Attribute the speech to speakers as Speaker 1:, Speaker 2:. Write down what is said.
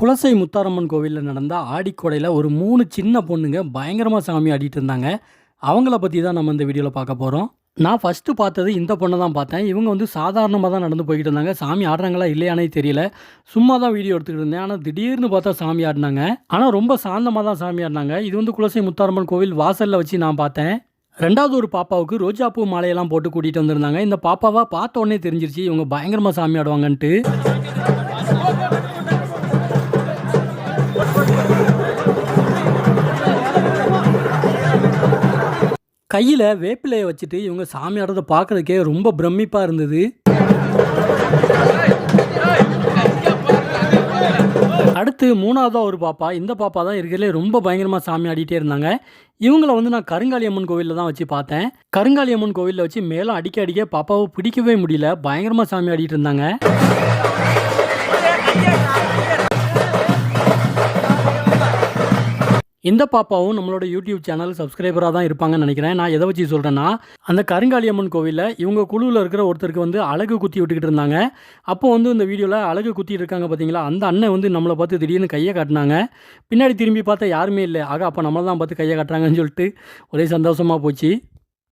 Speaker 1: குலசை முத்தாரம்மன் கோவிலில் நடந்த ஆடிக்கொடையில் ஒரு மூணு சின்ன பொண்ணுங்க பயங்கரமாக சாமி ஆடிட்டு இருந்தாங்க. அவங்கள பற்றி தான் நம்ம இந்த வீடியோவில் பார்க்க போகிறோம் நான் ஃபஸ்ட்டு பார்த்தது இந்த பொண்ணை தான் பார்த்தேன். இவங்க வந்து சாதாரணமாக தான் நடந்து போய்கிட்டு இருந்தாங்க. சாமி ஆடுறாங்களா இல்லையானே தெரியல. சும்மா தான் வீடியோ எடுத்துக்கிட்டு இருந்தேன். ஆனால் திடீர்னு பார்த்தா சாமி ஆடினாங்க. ஆனால் ரொம்ப சாந்தமாக தான் சாமி ஆடினாங்க. இது வந்து குலசை முத்தாரம்மன் கோவில் வாசலில் வச்சு நான் பார்த்தேன். ரெண்டாவது ஒரு பாப்பாவுக்கு ரோஜாப்பூ மாலையெல்லாம் போட்டு கூட்டிகிட்டு வந்திருந்தாங்க. இந்த பாப்பாவை பார்த்த உடனே தெரிஞ்சிருச்சு இவங்க பயங்கரமாக சாமி ஆடுவாங்கன்ட்டு. கையில் வேப்பிலையை வச்சுட்டு இவங்க சாமி பார்க்குறதுக்கே ரொம்ப பிரமிப்பாக இருந்தது. அடுத்து மூணாவதாக ஒரு பாப்பா. இந்த பாப்பா தான் இருக்கிறதுலே ரொம்ப பயங்கரமாக சாமி ஆடிட்டே இருந்தாங்க. இவங்கள வந்து நான் கருங்காலி அம்மன் கோவிலில் தான் வச்சு பார்த்தேன். கருங்காலி அம்மன் கோவிலில் வச்சு மேலும் அடிக்க அடிக்க பாப்பாவை பிடிக்கவே முடியல. பயங்கரமாக சாமி ஆடிட்டு இருந்தாங்க. இந்த பாப்பாவும் நம்மளோட யூடியூப் சேனல் சப்ஸ்கிரைபராக தான் இருப்பாங்கன்னு நினைக்கிறேன். நான் எதை வச்சு சொல்கிறேன்னா அந்த கருங்காளியம்மன் கோவிலில் இவங்க குழுவில் இருக்கிற ஒருத்தருக்கு வந்து அழகு குத்தி விட்டுக்கிட்டு இருந்தாங்க. அப்போ வந்து இந்த வீடியோவில் அழகு குத்திட்டு இருக்காங்க பார்த்தீங்களா அந்த அண்ணன் வந்து நம்மளை பார்த்து திடீர்னு கையை காட்டினாங்க. பின்னாடி திரும்பி பார்த்தா யாருமே இல்லை. ஆக அப்போ நம்மளை தான் பார்த்து கையை காட்டுறாங்கன்னு சொல்லிட்டு ஒரே சந்தோஷமாக போச்சு.